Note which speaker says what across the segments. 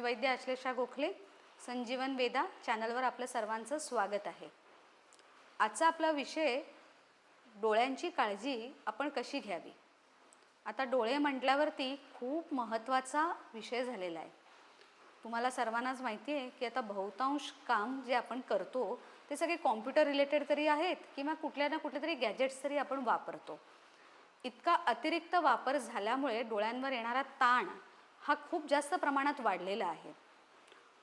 Speaker 1: मी वैद्य आश्लेषा गोखले संजीवन वेदा चॅनलवर आपलं सर्वांचं स्वागत आहे. आजचा आपला विषय डोळ्यांची काळजी आपण कशी घ्यावी? आता डोळे म्हटल्यावरती खूप महत्त्वाचा विषय झालेला आहे. तुम्हाला सर्वांनाच माहिती आहे की आता बहुतांश काम जे आपण करतो ते सगळे कॉम्प्युटर रिलेटेड तरी आहेत किंवा कुठल्या ना कुठल्या तरी गॅजेट्स तरी आपण वापरतो. इतका अतिरिक्त वापर झाल्यामुळे डोळ्यांवर येणारा ताण हा खूप जास्त प्रमाणात वाढलेला आहे.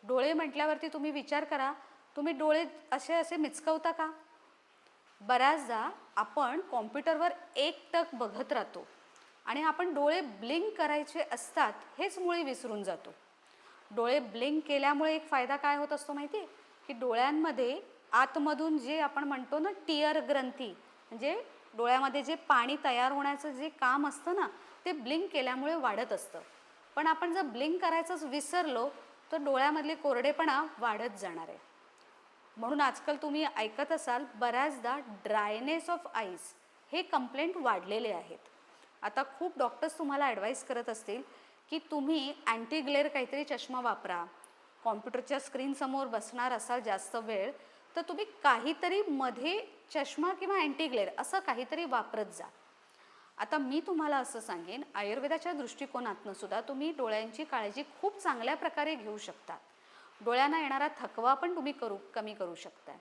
Speaker 1: डोळे म्हटल्यावरती तुम्ही विचार करा तुम्ही डोळे असे असे मिचकवता का? बऱ्याचदा आपण कॉम्प्युटरवर एक टक बघत राहतो आणि आपण डोळे ब्लिंक करायचे असतात हेच मुळे विसरून जातो. डोळे ब्लिंक केल्यामुळे एक फायदा काय होत असतो माहिती आहे की डोळ्यांमध्ये आतमधून जे आपण म्हणतो ना टिअर ग्रंथी म्हणजे डोळ्यामध्ये जे पाणी तयार होण्याचं जे काम असतं ना ते ब्लिंक केल्यामुळे वाढत असतं. पण आपण जर ब्लिंक करायचंच विसरलो तर डोळ्यामधले कोरडेपणा वाढत जाणार आहे. म्हणून आजकाल तुम्ही ऐकत असाल बऱ्याचदा ड्रायनेस ऑफ आईज हे कंप्लेंट वाढलेले आहेत. आता खूप डॉक्टर्स तुम्हाला ॲडवाईस करत असतील की तुम्ही अँटी ग्लेअर काहीतरी चष्मा वापरा कॉम्प्युटरच्या स्क्रीनसमोर बसणार असाल जास्त वेळ तर तुम्ही काहीतरी मध्ये चष्मा किंवा अँटी ग्लेअर असं काहीतरी वापरत जा. आता मी तुम्हाला असं सांगेन आयुर्वेदाच्या दृष्टिकोनातनं सुद्धा तुम्ही डोळ्यांची काळजी खूप चांगल्या प्रकारे घेऊ शकता डोळ्यांना येणारा थकवा पण तुम्ही करू कमी करू शकता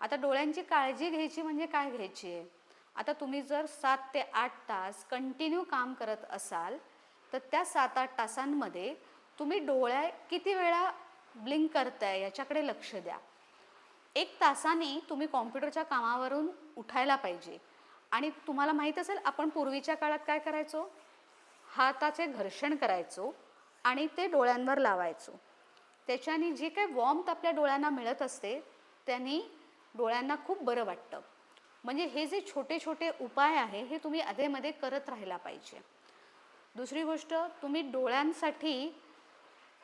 Speaker 1: आता डोळ्यांची काळजी घ्यायची म्हणजे काय घ्यायची आहे? आता तुम्ही जर सात ते आठ तास कंटिन्यू काम करत असाल तर त्या सात आठ तासांमध्ये तुम्ही डोळ्या किती वेळा ब्लिंक करताय याच्याकडे लक्ष द्या. एक तासाने तुम्ही कॉम्प्युटरच्या कामावरून उठायला पाहिजे. आणि तुम्हाला माहीत असेल आपण पूर्वीच्या काळात काय करायचो? हाताचे घर्षण करायचो आणि ते डोळ्यांवर लावायचो. त्याच्याने जे काही वॉर्मथ आपल्या डोळ्यांना मिळत असते त्यांनी डोळ्यांना खूप बरं वाटतं. म्हणजे हे जे छोटे छोटे उपाय आहे हे तुम्ही अधेमध्ये करत राहायला पाहिजे. दुसरी गोष्ट तुम्ही डोळ्यांसाठी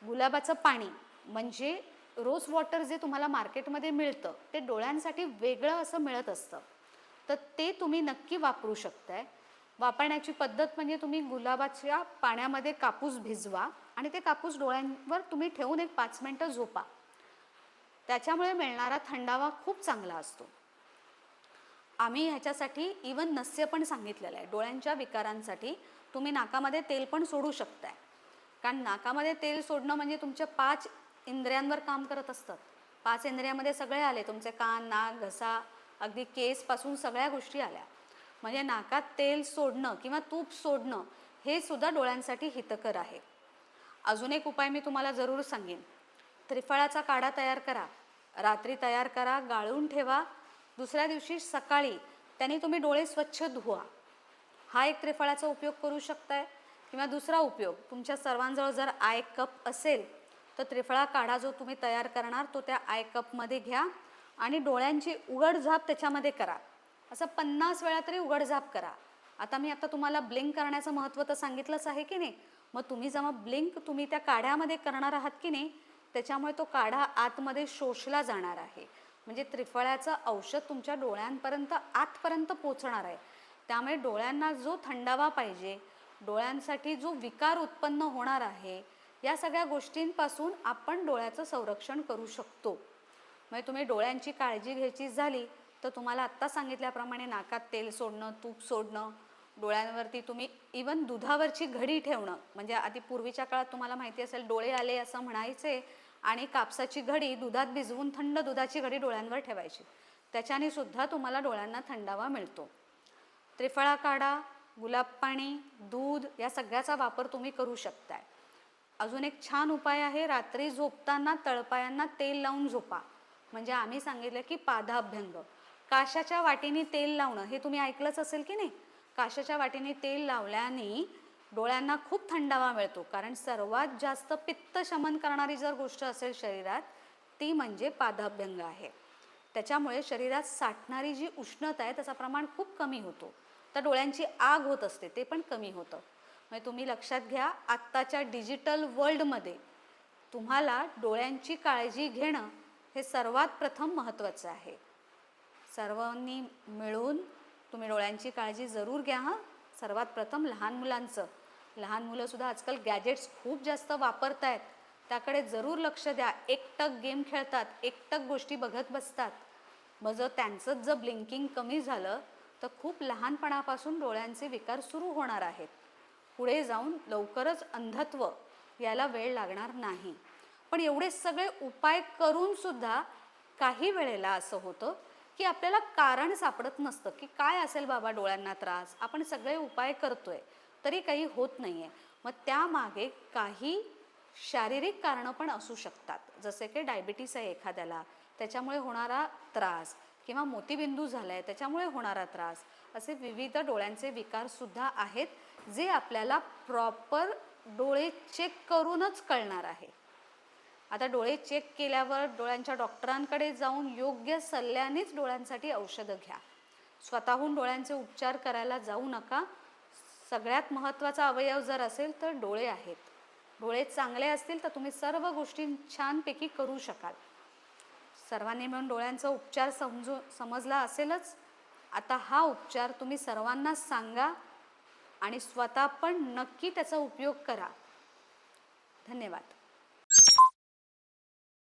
Speaker 1: गुलाबाचं पाणी म्हणजे रोज वॉटर जे तुम्हाला मार्केटमध्ये मिळतं ते डोळ्यांसाठी वेगळं असं मिळत असतं. तर ते तुम्ही नक्की वापरू शकताय. वापरण्याची पद्धत म्हणजे तुम्ही गुलाबाच्या पाण्यामध्ये कापूस भिजवा आणि ते कापूस डोळ्यांवर तुम्ही ठेवून एक पाच मिनटं झोपा. त्याच्यामुळे मिळणारा थंडावा खूप चांगला असतो. आम्ही ह्याच्यासाठी इवन नस्य पण सांगितलेलं आहे. डोळ्यांच्या विकारांसाठी तुम्ही नाकामध्ये तेल पण सोडू शकताय. कारण नाकामध्ये तेल सोडणं म्हणजे तुमच्या पाच इंद्रियांवर काम करत असतात. पाच इंद्रियामध्ये सगळे आले. तुमचे कान नाक घसा अगदी केसपासून सगळ्या गोष्टी आल्या. म्हणजे नाकात तेल सोडणं किंवा तूप सोडणं हे सुद्धा डोळ्यांसाठी हितकर आहे. अजून एक उपाय मी तुम्हाला जरूर सांगेन. त्रिफळाचा काढा तयार करा. रात्री तयार करा गाळून ठेवा. दुसऱ्या दिवशी सकाळी त्याने तुम्ही डोळे स्वच्छ धुवा. हा एक त्रिफळाचा उपयोग करू शकताय. किंवा दुसरा उपयोग तुमच्या सर्वांजवळ जर आय कप असेल तर त्रिफळा काढा जो तुम्ही तयार करणार तो त्या आय कपमध्ये घ्या. आणि डोळ्यांची उघडझाप त्याच्यामध्ये करा. असं पन्नास वेळा तरी उघडझाप करा. आता मी आता तुम्हाला ब्लिंक करण्याचं महत्त्व तर सांगितलंच आहे की नाही? मग तुम्ही जेव्हा ब्लिंक तुम्ही त्या काढ्यामध्ये करणार आहात की नाही? त्याच्यामुळे तो काढा आतमध्ये शोषला जाणार आहे. म्हणजे त्रिफळ्याचं औषध तुमच्या डोळ्यांपर्यंत आतपर्यंत पोचणार आहे. त्यामुळे डोळ्यांना जो थंडावा पाहिजे डोळ्यांसाठी जो विकार उत्पन्न होणार आहे या सगळ्या गोष्टींपासून आपण डोळ्याचं संरक्षण करू शकतो. म्हणजे तुम्ही डोळ्यांची काळजी घ्यायची झाली तर तुम्हाला आत्ता सांगितल्याप्रमाणे नाकात तेल सोडणं तूप सोडणं डोळ्यांवरती तुम्ही इवन दुधावरची घडी ठेवणं म्हणजे आधी पूर्वीच्या काळात तुम्हाला माहिती असेल डोळे आले असं म्हणायचे आणि कापसाची घडी दुधात भिजवून थंड दुधाची घडी डोळ्यांवर ठेवायची. त्याच्याने सुद्धा तुम्हाला डोळ्यांना थंडावा मिळतो. त्रिफळा काढा गुलाब पाणी दूध या सगळ्याचा वापर तुम्ही करू शकताय. अजून एक छान उपाय आहे रात्री झोपताना तळपायांना तेल लावून झोपा. म्हणजे आम्ही सांगितलं की पादाभ्यंग. काशाच्या वाटीने तेल लावणं हे तुम्ही ऐकलंच असेल की नाही? काशाच्या वाटीने तेल लावल्याने डोळ्यांना खूप थंडावा मिळतो. कारण सर्वात जास्त पित्त शमन करणारी जर गोष्ट असेल शरीरात ती म्हणजे पादाभ्यंग आहे. त्याच्यामुळे शरीरात साठणारी जी उष्णता आहे त्याचं प्रमाण खूप कमी होतो. तर डोळ्यांची आग होत असते ते पण कमी होतं. म्हणजे तुम्ही लक्षात घ्या आत्ताच्या डिजिटल वर्ल्डमध्ये तुम्हाला डोळ्यांची काळजी घेणं हे सर्वात प्रथम महत्त्वाचं आहे. सर्वांनी मिळून तुम्ही डोळ्यांची काळजी जरूर घ्या हां. सर्वात प्रथम लहान मुलांचं. लहान मुलंसुद्धा आजकाल गॅजेट्स खूप जास्त वापरत आहेत त्याकडे जरूर लक्ष द्या. एकटक गेम खेळतात एकटक गोष्टी बघत बसतात. मग जर त्यांचंच जर ब्लिंकिंग कमी झालं तर खूप लहानपणापासून डोळ्यांचे विकार सुरू होणार आहेत. पुढे जाऊन लवकरच अंधत्व याला वेळ लागणार नाही. पण एवढे सगळे उपाय करून सुद्धा काही वेळेला असं होतं की आपल्याला कारण सापडत नसतं की काय असेल बाबा डोळ्यांना त्रास? आपण सगळे उपाय करतोय तरी काही होत नाही आहे मग त्यामागे काही शारीरिक कारणं पण असू शकतात. जसे की डायबिटीस आहे एखाद्याला त्याच्यामुळे होणारा त्रास किंवा मोतीबिंदू झाला आहे त्याच्यामुळे होणारा त्रास असे विविध डोळ्यांचे विकारसुद्धा आहेत जे आपल्याला प्रॉपर डोळे चेक करूनच कळणार आहे. आता डोळे चेक केल्यावर डोळ्यांच्या डॉक्टरांकडे जाऊन योग्य सल्ल्यानेच डोळ्यांसाठी औषधं घ्या. स्वतःहून डोळ्यांचे उपचार करायला जाऊ नका. सगळ्यात महत्त्वाचा अवयव जर असेल तर डोळे आहेत. डोळे चांगले असतील तर तुम्ही सर्व गोष्टी छानपैकी करू शकाल. सर्वांनी मिळून डोळ्यांचा उपचार समजू समजला असेलच. आता हा उपचार तुम्ही सर्वांना सांगा आणि स्वतः पण नक्की त्याचा उपयोग करा. धन्यवाद.